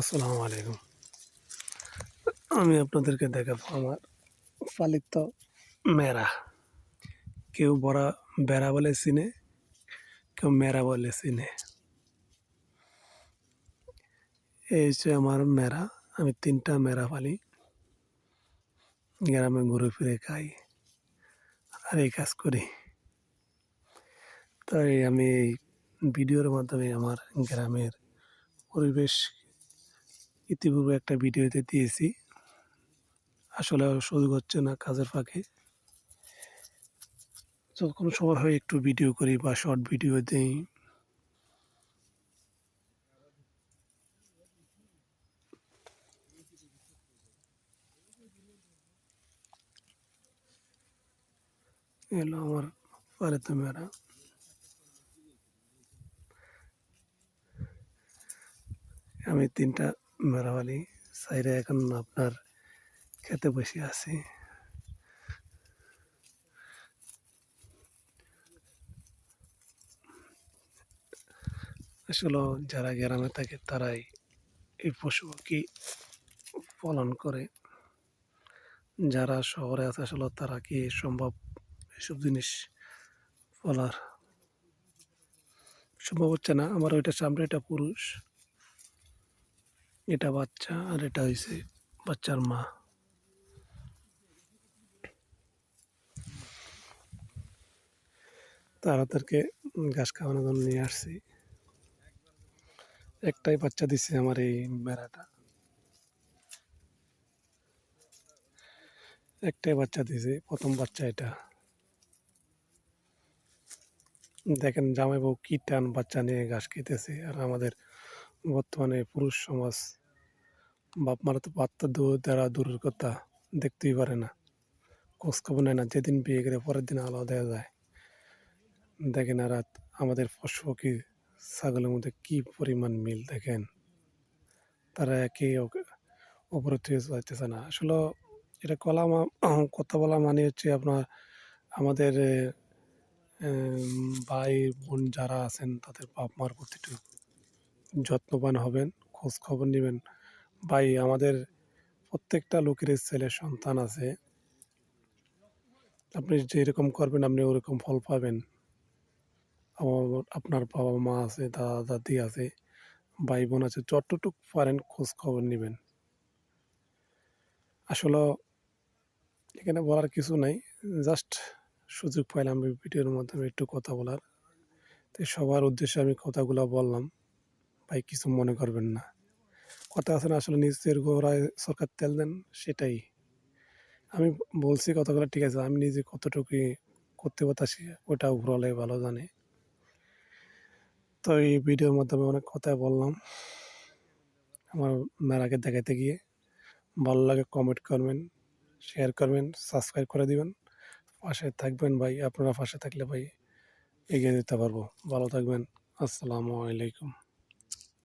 আসসালামু আলাইকুম। আমি আপনাদেরকে দেখাবো আমার পালিত মেরা। কেউ বড়া বেড়া বলে চিনে, কেউ মেরা বলে চিনে। এই হচ্ছে আমার মেরা। আমি তিনটা মেরা পালি। গ্রামে ঘুরে ফিরে খাই আর এই কাজ করি। তাই আমি এই ভিডিওর মাধ্যমে আমার গ্রামের পরিবেশ ইতিপূর্বে একটা ভিডিওতে দিয়েছি। আসলে সুযোগ হচ্ছে না কাজের ফাঁকে। যখন সময় হয় একটু ভিডিও করি বা শর্ট ভিডিও দিই। এলো আমার পারেতে মেরা। আমি তিনটা মেরাওয়ালি সাইডে এখন আপনার খেতে বসে আছি। আসলে যারা গ্রামে থাকে তারাই এই পশু পালন করে। যারা শহরে আছে আসলে তারা কি সম্ভব এসব জিনিস বলার? সম্ভব হচ্ছে না। আমার ওইটা সামনে এটা পুরুষ এটা বাচ্চা আর এটা হয়েছে বাচ্চার মা। তারা তাদেরকে ঘাস খাওয়ানোর জন্য নিয়ে আসছি। একটাই বাচ্চা দিচ্ছে আমার এই বেড়াটা। একটাই বাচ্চা দিছে, প্রথম বাচ্চা এটা। দেখেন জামাই বউ কি টান বাচ্চা নিয়ে ঘাস খেতেছে আর আমাদের বর্তমানে পুরুষ সমাজ বাপ মারা তো দূর দ্বারা দূরের কথা দেখতেই পারে না। খোঁজ খবর নেয় না, যেদিন বিয়ে করে পরের দিন আলাদা দেওয়া যায়। দেখেন আর আমাদের পশু পাখি ছাগলের মধ্যে কী পরিমাণ মিল দেখেন? তারা একে ওপরে থেকে যাইতেছে না। আসলে এটা কলা কথা বলা মানে হচ্ছে আপনার আমাদের ভাই বোন যারা আছেন, তাদের বাপ মার প্রতি একটু যত্নবান হবেন খোঁজ খবর নেবেন। ভাই, আমাদের প্রত্যেকটা লোকের ছেলে সন্তান আছে। আপনি যেরকম করবেন, আপনি ওরকম ফল পাবেন। আপনার বাবা মা আছে, দাদা, দাদি আছে ভাই বোন আছে, যতটুকু পারেন খোঁজ খবর নেবেন। আসলে এখানে বলার কিছু নাই, জাস্ট সুযোগ পাইলাম ভিডিওর মাধ্যমে একটু কথা বলার। তো সবার উদ্দেশ্যে আমি কথাগুলো বললাম। ভাই কিছু মনে করবেন না। কথা আছে না, আসলে নিজের গোড়ায় সরকার তেল দেন, সেটাই। আমি বলছি কথাগুলো, ঠিক আছে, আমি নিজে কতটুকু করতে পারতাছি, ওটা উপরলে ভালো জানে। তো এই ভিডিওর মাধ্যমে অনেক কথা বললাম। আমার মেলাকে দেখাতে গিয়ে ভালো লাগে কমেন্ট করবেন শেয়ার করবেন সাবস্ক্রাইব করে দিবেন। পাশে থাকবেন ভাই, আপনারা পাশে থাকলে ভাই এগিয়ে দিতে পারব। ভালো থাকবেন, আসসালামু আলাইকুম।